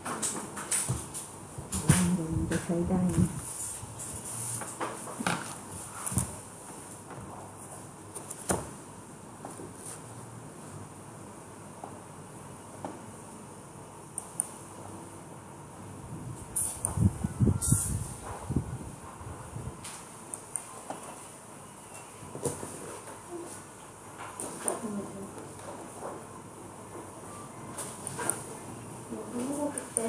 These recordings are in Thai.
Ayan, doon sa sidahan.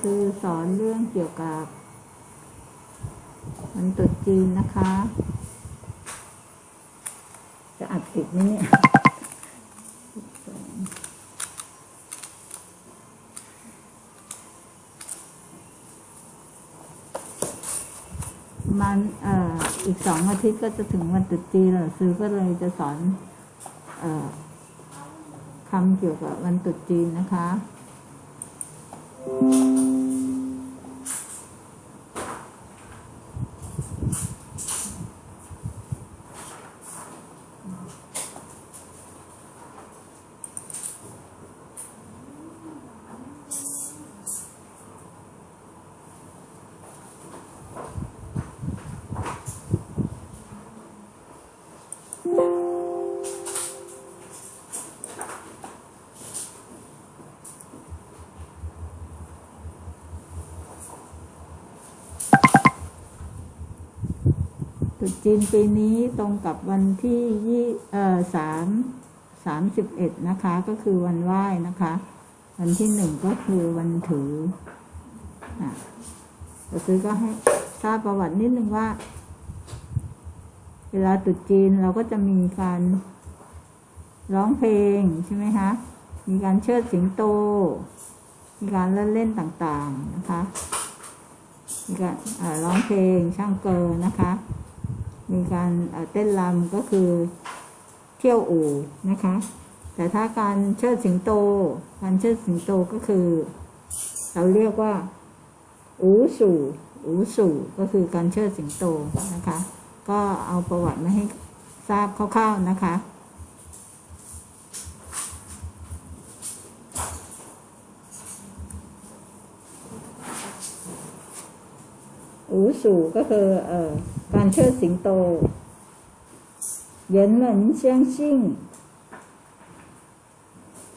คือสอนเรื่องเกี่ยวกับวันตรุษจีนนะคะ จะอัดติดไหมเนี่ยมันเอ่ออีกสองอาทิตย์ก็จะถึงวันตรุษจีนเราซื้อก็เลยจะสอนเอ่อคำเกี่ยวกับวันตรุษจีนนะคะ จีนปีนี้ตรงกับวันที่ยี่เอ่อสามสามสิบเอ็ดนะคะ ก็คือวันไหว้นะคะ วันที่หนึ่งก็คือวันถืออะซื้อก็ให้ทราบประวัตินิดนึงว่า เวลาตรุษจีนเราก็จะมีการร้องเพลงใช่ไหมคะ มีการเชิดสิงโต มีการเล่นเล่นต่างๆนะคะ มีการร้องเพลงช่างเกอนะคะ มีการเต้นรำก็คือเที่ยวอู่นะคะ แต่ถ้าการเชิดสิงโต การเชิดสิงโตก็คือ เราเรียกว่า อูสู่อูสู่ก็คือการเชิดสิงโตนะคะ ก็เอาประวัติมาให้ทราบคร่าวๆนะคะอูสู่ก็คือเอ่อ การเชิดสิงโต人们相信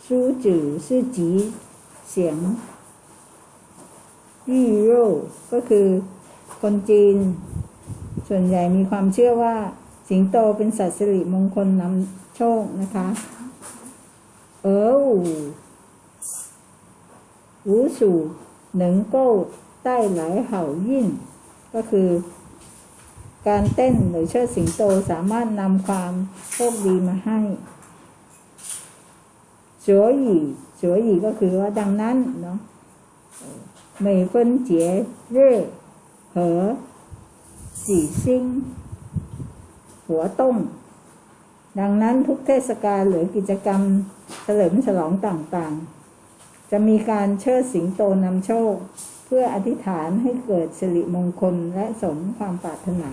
梳子是吉祥玉肉ก็คือคนจีน ส่วนใหญ่มีความเชื่อว่าสิงโตเป็นสัตว์สิริมงคลนำโชคนะคะเอออูอูสู่能够带来好运ก็คือ การเต้นหรือเชิดสิงโตสามารถนำความโชคดีมาให้所以所以ก็คือว่าดังนั้นเนาะ每分节日和喜庆活动ดังนั้นทุกเทศกาลหรือกิจกรรมเฉลิมฉลองต่างๆ จะมีการเชิดสิงโตนำโชค เ พื่ออธิษฐานให้เกิดสิริมงคลและสมความปรารถนา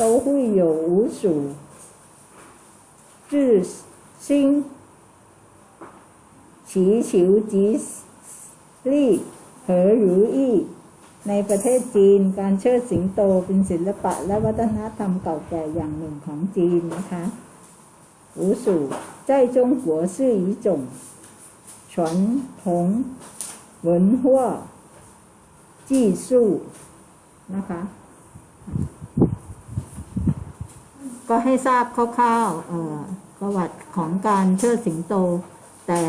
都会有无数至心祈求吉利和如意ในประเทศจีนการเชิดสิงโตเป็นศิลปะและวัฒนธรรมเก่าแก่อย่างหนึ่งของจีนนะคะ无数在中国是一种传统文化 技术นะคะ ก็ให้ทราบคร่าวๆเอ่อประวัติของการเชิดสิงโต แต่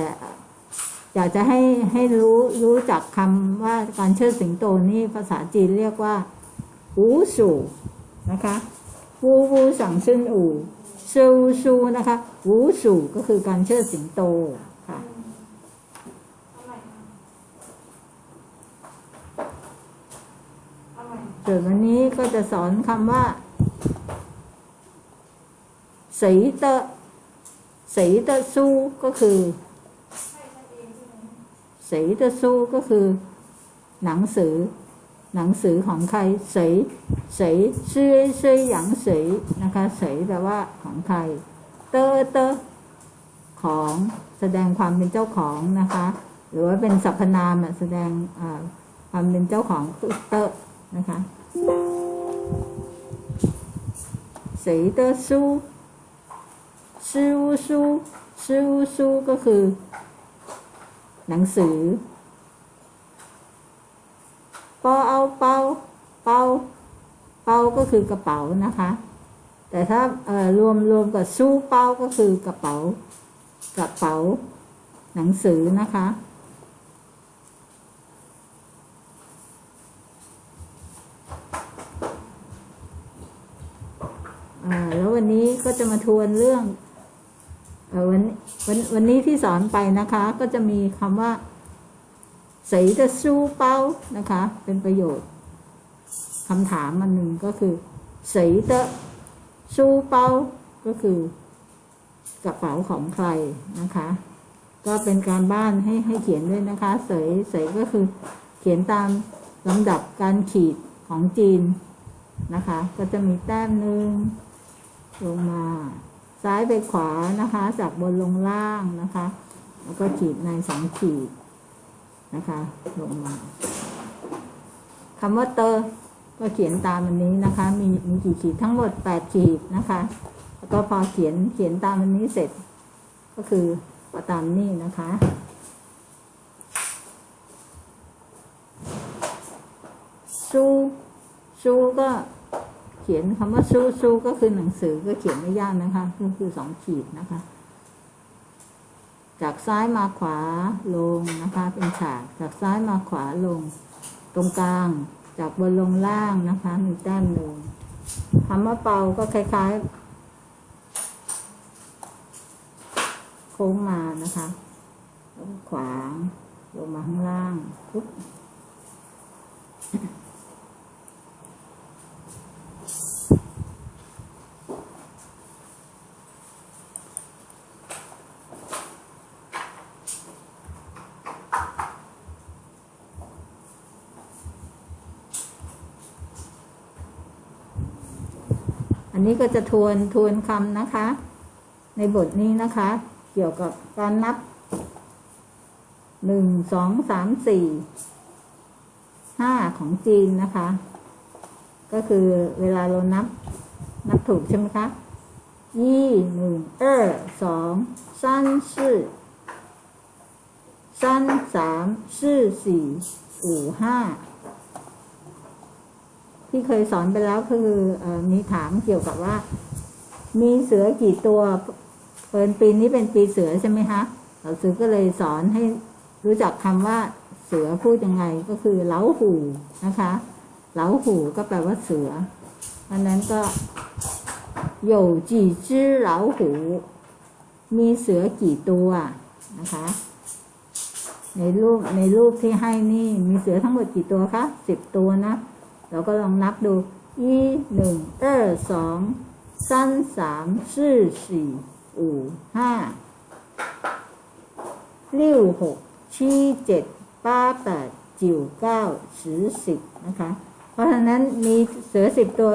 อยากจะให้ให้รู้รู้จักคำว่าการเชิดสิงโตนี่ภาษาจีนเรียกว่าอูสู่นะคะวูวูสั่งซึ่นอูซูซูนะคะอูสู่ก็คือการเชิดสิงโตค่ะ ส่วนวันนี้ก็จะสอนคำว่าสีเตอสีเตอสู้ก็คือสีเตอสู้ก็คือ หนังสือ หนังสือของใครสีสีชื่อชื่อหยังสีนะคะสีแปลว่าของใคร เตอเตอของแสดงความเป็นเจ้าของนะคะ หรือว่าเป็นสรรพนามอะแสดงความเป็นเจ้าของคือเตอ นะคะสีเตอสู้ชื่อสู้ชื่อสู้ก็คือ หนังสือเปาเอาเปาเปาเปาก็คือกระเป๋านะคะ แต่ถ้าเอ่อรวมรวมกับสู้เป้าก็คือกระเป๋า กระเป๋า หนังสือนะคะ อ่าแล้ววันนี้ ก็จะมาทวนเรื่องอวันวันวันนี้ที่สอนไปนะคะ ก็จะมีคำว่าสีจะสู้เป้านะคะ เป็นประโยชน์คำถามมันหนึ่งก็คือสีจะสู้เป้าก็คือกระเป๋าของใครนะคะ ก็เป็นการบ้านให้ให้เขียนด้วยนะคะ เสยเสยก็คือเขียนตามลำดับการขีดของจีนนะคะ ก็จะมีแต้มหนึ่ง ลงมา ซ้ายไปขวานะคะ จากบนลงล่างนะคะ แล้วก็ขีดในสองขีดนะคะ ลงมาคำว่าเตอร์ก็เขียนตามอันนี้นะคะ มีมีกี่ขีดทั้งหมดแปดขีดนะคะ แล้วก็พอเขียนเขียนตามอันนี้เสร็จ ก็คือตามนี้นะคะสู้สู้ก็ เขียนคำว่าสู้สู้ก็คือหนังสือก็เขียนไม่ยากนะคะก็คือสองขีดนะคะ จากซ้ายมาขวาลงนะคะ เป็นฉากจากซ้ายมาขวาลง ตรงกลาง จากบนลงล่างนะคะ มีแต้มหนึ่งคำว่าเป่าก็คล้ายๆ โค้งมานะคะล้วก็ขวางลงมาข้างล่างปุ๊บ นนี้ก็จะทวนทวนคำนะคะ ในบทนี้นะคะ เกี่ยวกับการนับหนึ่งสองสามสี่ห้าของจีนนะคะ ก็คือเวลาเรานับ นับถูกใช่ไหมคะยี่หนึ่งเออสองสั้นสี่สั้นสามสี่สี่ห้า ที่เคยสอนไปแล้วคือเออมีถามเกี่ยวกับว่า มีเสือกี่ตัวเปินปีนี้เป็นปีเสือใช่ไหมคะเราสือก็เลยสอนให้รู้จักคำว่าเสือพูดยังไงก็คือเหลาหูนะคะ เหลาหูก็แปลว่าเสืออันนั้นก็有几只老虎มีเสือกี่ตัวนะคะ ในรูปในรูปที่ให้นี่มีเสือทั้งหมดกี่ตัวคะสิบตัวนะ เราก็ลองนับดู一หนึ่ง二สอง三สามสี่สี่五ห้า六หก七เจ็ด八แปด九เก้าสิบสิบนะคะ เพราะฉะนั้นมีเสือสิบตัว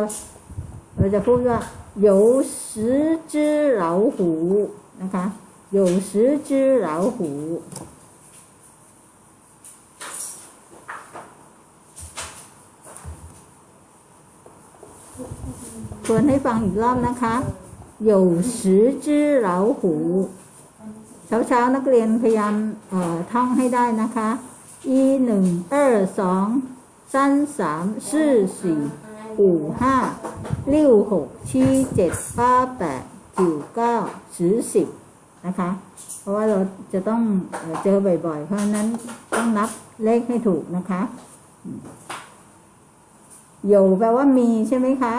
เราจะพูดว่า有十只老虎นะคะ有十只老虎 ทวนให้ฟังอีกรอบนะคะ有十只老虎เช้าเช้าๆนักเรียนพยายามเอ่อท่องให้ได้นะคะ一หนึ่ง二สอง三สามสี่สี่五ห้า六หก七เจ็ด八แปด九เก้าสิบสิบนะคะ เพราะว่าเราจะต้องเอ่อเจอบ่อยๆ เพราะฉะนั้นต้องนับเลขให้ถูกนะคะโยแปลว่ามีใช่ไหมคะ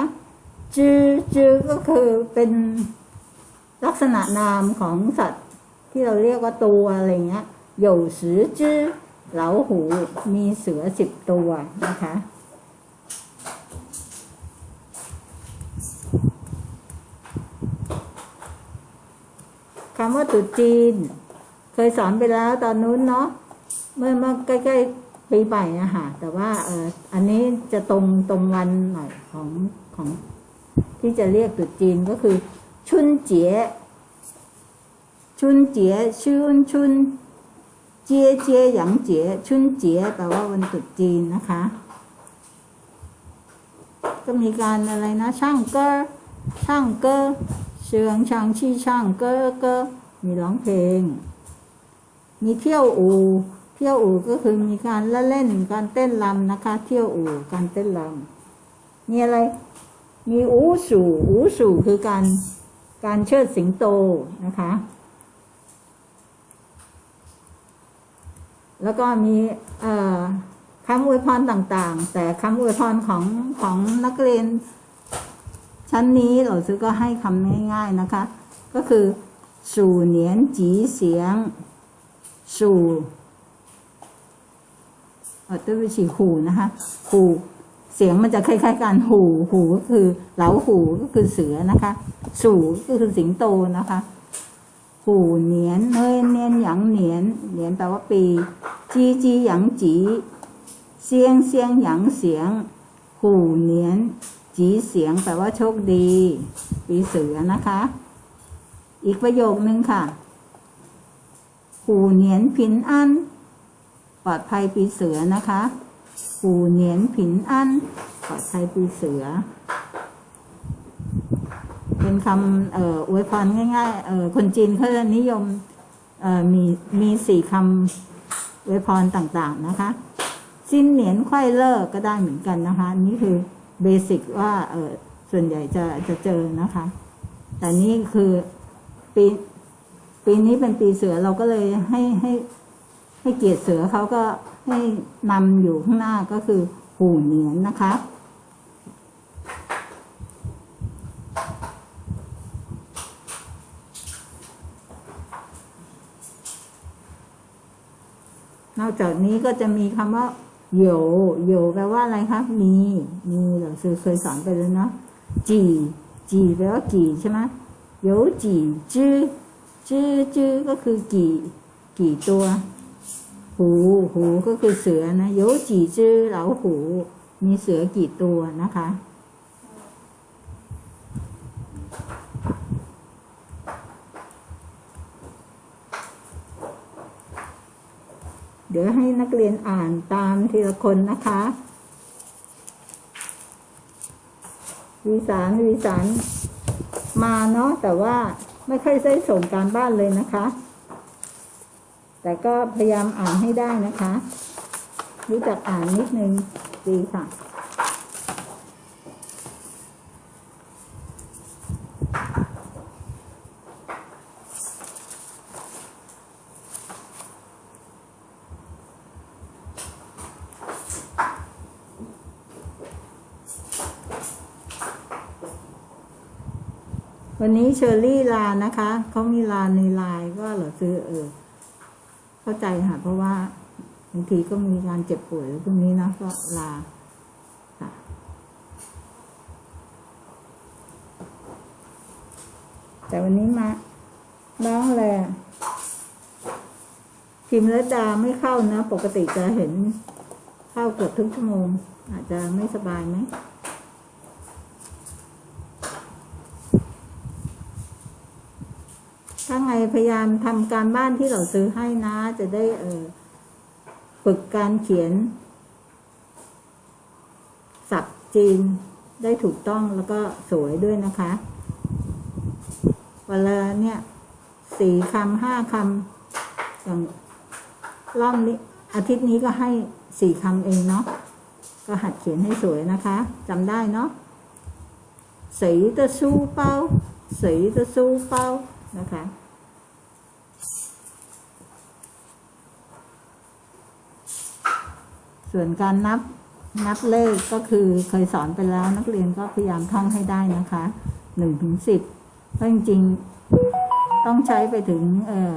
จือจือก็คือเป็นลักษณะนามของสัตว์ที่เราเรียกว่าตัวอะไรเงี้ยหยู่สือจื้อเหลาหูมีเสือสิบตัวนะคะ คำว่าตุจีน เคยสอนไปแล้วตอนนู้นเนาะเมื่อเมื่อใกล้ๆปีใหม่นะฮะแต่ว่าเอออันนี้จะตรงตรงวันหน่อยของของ ที่จะเรียกตรุษจีนก็คือ ชุนเจี๋ยชุนเจี๋ยชุนชุนเจียเจียหยางเจี๋ยชุนเจี๋ยแปลว่าวันตรุษจีนนะคะ ก็มีการอะไรนะช่างเกอร์ช่างเกอร์เชืองช่างชี่ช่างเกอร์เกอร์มีร้องเพลง มีเที่ยวอู่เที่ยวอู่ก็คือมีการละเล่นการเต้นรำนะคะ เที่ยวอู่การเต้นรำมีอะไร มีอูสู่อูสู่คือการการเชิดสิงโตนะคะ แล้วก็มีคำอวยพรต่างๆ แต่คำอวยพรของของนักเรียน ชั้นนี้เราซื้อก็ให้คำง่ายๆนะคะ ก็คือสู่เหนียนจีเสียง สู่เออตัววิชีหูนะคะหู เสียงมันจะคล้ายๆกันหูหูก็คือเหลาหูก็คือเสือนะคะ สู่ก็คือสิงโตนะคะหูเหนียนเนยเนียนหยางเหนียนเหนียนแปลว่าปี จีจีหยางจีเสียงเสียงหยางเสียง หูเหนียน จีเสียงแปลว่าโชคดี ปีเสือนะคะ อีกประโยคนึงค่ะ หูเหนียนผินอันปลอดภัยปีเสือนะคะ หูเหนียนผินอันปลอดภัยปีเสือ เป็นคำเอ่ออวยพรง่ายๆเอ่อคนจีนเขาจะนิยมเอ่อมีมีสี่คำอวยพรต่างๆนะคะ สิ้นเหนียนไข้เลิกก็ได้เหมือนกันนะคะ นี่คือเบสิกว่าเออส่วนใหญ่จะจะเจอนะคะ แต่นี่คือปีปีนี้เป็นปีเสือเราก็เลยให้ให้ให้เกียรติเสือเขาก็ ให้นำอยู่ข้างหน้าก็คือหูเหนียนนะคะนอกจากนี้ก็จะมีคำว่าโยโยแปลว่าอะไรครับ มีมีเราเคยเคยสอนไปแล้วเนาะจีจีแปลว่ากี่ใช่ไหมโยจีจื้อจื้อจื้อก็คือกี่ กี่ตัว หูหูก็คือเสือนะโยจีจื้อเหลาหู มีเสือกี่ตัวนะคะ เดี๋ยวให้นักเรียนอ่านตามทีละคนนะคะวีสารวีสารมาเนาะแต่ว่าไม่ค่อยได้ส่งการบ้านเลยนะคะ แต่ก็พยายามอ่านให้ได้นะคะ รู้จักอ่านนิดนึงดีค่ะวันนี้เชอรี่ลานะคะ เขามีลาในไลน์ก็เหรอซื้อเออ เข้าใจค่ะ เพราะว่าบางทีก็มีการเจ็บป่วยแล้วพวกนี้นะก็ลาค่ะแต่วันนี้มา น้องอะไรอะพิมพ์และดาไม่เข้านะ ปกติจะเห็นเข้าเกือบทุกชั่วโมง อาจจะไม่สบายไหม ถ้า ไงพยายามทำการบ้านที่เราซื้อให้นะ จะได้เออฝึกการเขียนศัพท์จีนได้ถูกต้องแล้วก็สวยด้วยนะคะเวลาเนี่ยสี่คำห้าคำอย่างรอบนี้ อาทิตย์นี้ก็ให้สี่คำเองเนาะก็หัดเขียนให้สวยนะคะจำได้เนาะสีตะซูเป้าสีตะซูเป้านะคะ ส่วนการนับนับเลขก็คือเคยสอนไปแล้วนักเรียนก็พยายามท่องให้ได้นะคะหนึ่งถึงสิบเพราะจริงๆต้องใช้ไปถึงเออ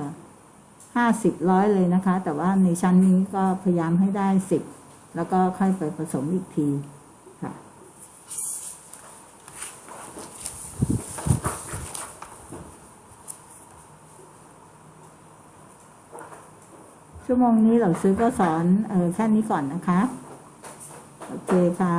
ห้าสิบร้อยเลยนะคะ แต่ว่าในชั้นนี้ก็พยายามให้ได้สิบแล้วก็ค่อยไปผสมอีกทีค่ะ น ชั่วโมงนี้เราซื้อก็สอนเออแค่นี้ก่อนนะคะ โอเคค่ะ